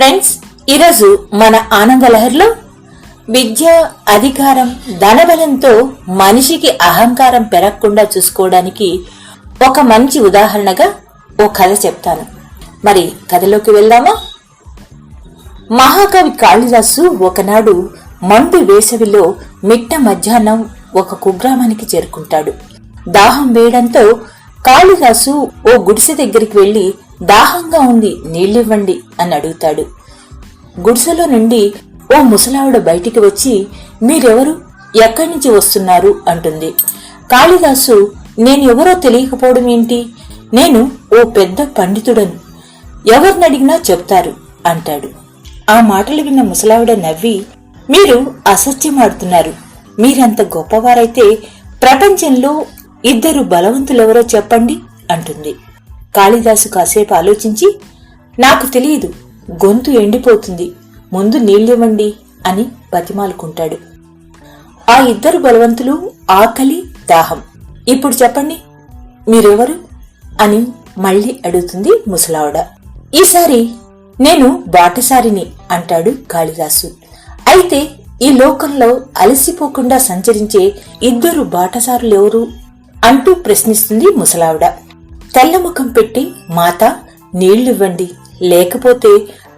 Friends ఈరోజు మన ఆనందలహర్లో విద్య అధికారం ధనబలంతో మనిషికి అహంకారం పెరగకుండా చూసుకోవడానికి ఒక మంచి ఉదాహరణగా ఓ కథ చెప్తాను. మరి కథలోకి వెళ్దామా? మహాకవి కాళిదాసు ఒకనాడు మండు వేసవిలో మిట్ట మధ్యాహ్నం ఒక కుగ్రామానికి చేరుకుంటాడు. దాహం వేయడంతో కాళిదాసు ఓ గుడిసె దగ్గరికి వెళ్ళి దాహంగా ఉంది నీళ్ళివ్వండి అని అడుగుతాడు. గుడిసెలో నుండి ఓ ముసలావిడ బయటికి వచ్చి మీరెవరు? ఎక్కడి నుంచి వస్తున్నారు? అంటుంది. కాళిదాసు నేను ఎవరో తెలియకపోవడం ఏంటి? నేను ఓ పెద్ద పండితుడను. ఎవరినడిగినా చెప్తారు అంటాడు. ఆ మాటలు విన్న ముసలావిడ నవ్వి మీరు అసత్యమాడుతున్నారు మీరంత గొప్పవారైతే ప్రపంచంలో ఇద్దరు బలవంతులెవరో చెప్పండి అంటుంది. కాళిదాసు కాసేపు ఆలోచించి నాకు తెలియదు గొంతు ఎండిపోతుంది ముందు నీళ్ళివ్వండి అని బతిమాలుకుంటాడు. ఆ ఇద్దరు బలవంతులు ఆకలి దాహం. ఇప్పుడు చెప్పండి మీరెవరు? అని మళ్ళీ అడుగుతుంది ముసలావిడ. ఈసారి నేను బాటసారిని అంటాడు కాళిదాసు. అయితే ఈ లోకంలో అలసిపోకుండా సంచరించే ఇద్దరు బాటసారులెవరు? అంటూ ప్రశ్నిస్తుంది ముసలావిడ. తెల్లముఖం పెట్టి మాత నీళ్ళివ్వండి లేకపోతే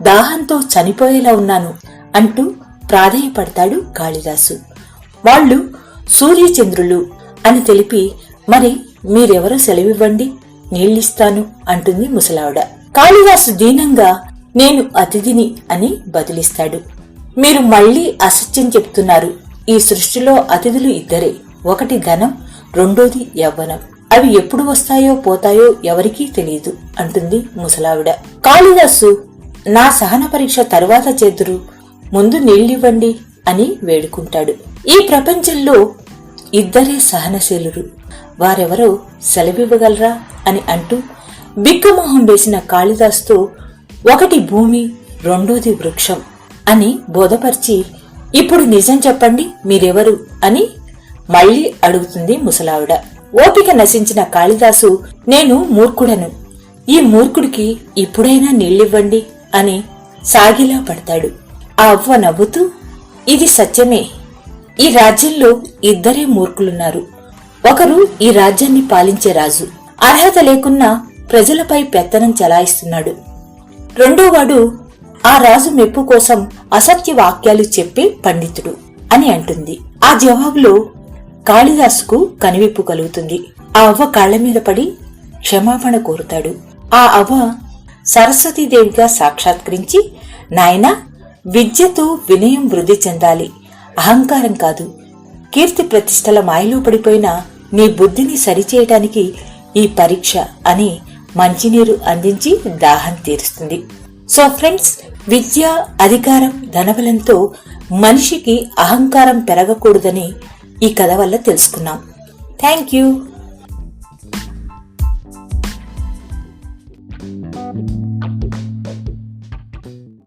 దాహంతో చనిపోయేలా ఉన్నాను అంటూ ప్రాధేయపడతాడు కాళిదాసు. వాళ్ళు సూర్యచంద్రులు అని తెలిపి మరి మీరెవరో సెలవివ్వండి నీళ్ళిస్తాను అంటుంది ముసలావిడ. కాళిదాసు దీనంగా నేను అతిథిని అని బదిలిస్తాడు. మీరు మళ్ళీ అసత్యం చెప్తున్నారు. ఈ సృష్టిలో అతిథులు ఇద్దరే. ఒకటి ధనం రెండోది యవ్వనం. అవి ఎప్పుడు వస్తాయో పోతాయో ఎవరికీ తెలియదు అంటుంది ముసలావిడ. కాళిదాసు నా సహన పరీక్ష తరువాత చేదురు ముందు నీళ్ళివ్వండి అని వేడుకుంటాడు. ఈ ప్రపంచంలో ఇద్దరే సహనశీలురు. వారెవరో సెలవివ్వగలరా అని అంటూ బిక్కమోహం వేసిన కాళిదాస్తో ఒకటి భూమి రెండోది వృక్షం అని బోధపరిచి ఇప్పుడు నిజం చెప్పండి మీరెవరు అని మళ్ళీ అడుగుతుంది ముసలావిడ. ఓపిక నశించిన కాళిదాసు నేను మూర్ఖుడను. ఈ మూర్ఖుడికి ఇప్పుడైనా నీళ్ళివ్వండి అని సాగిలా పడతాడు. ఆ అవ్వ నవ్వుతూ ఇది సత్యమే. ఈ రాజ్యంలో ఇద్దరే మూర్ఖులున్నారు. ఒకరు ఈ రాజ్యాన్ని పాలించే రాజు. అర్హత లేకున్నా ప్రజలపై పెత్తనం చెలాయిస్తున్నాడు. రెండోవాడు ఆ రాజు మెప్పు కోసం అసత్య వాక్యాలు చెప్పే పండితుడు అని అంటుంది. ఆ జవాబులో కాళిదాసుకు కనివిప్పు కలుగుతుంది. ఆ అవ్వ కాళ్ళ మీద పడి క్షమాపణ కోరుతాడు. ఆ అవ్వ సరస్వతీదేవిగా సాక్షాత్కరించి నాయనా విద్యతో వినయం వృద్ధి చెందాలి. అహంకారం కాదు. కీర్తి ప్రతిష్టల మాయలో పడిపోయిన నీ బుద్ధిని సరిచేయటానికి ఈ పరీక్ష అని మంచినీరు అందించి దాహం తీరుస్తుంది. సో ఫ్రెండ్స్ విద్య అధికారం ధనబలంతో మనిషికి అహంకారం పెరగకూడదని ఈ కథ వల్ల తెలుసుకున్నాం. Thank you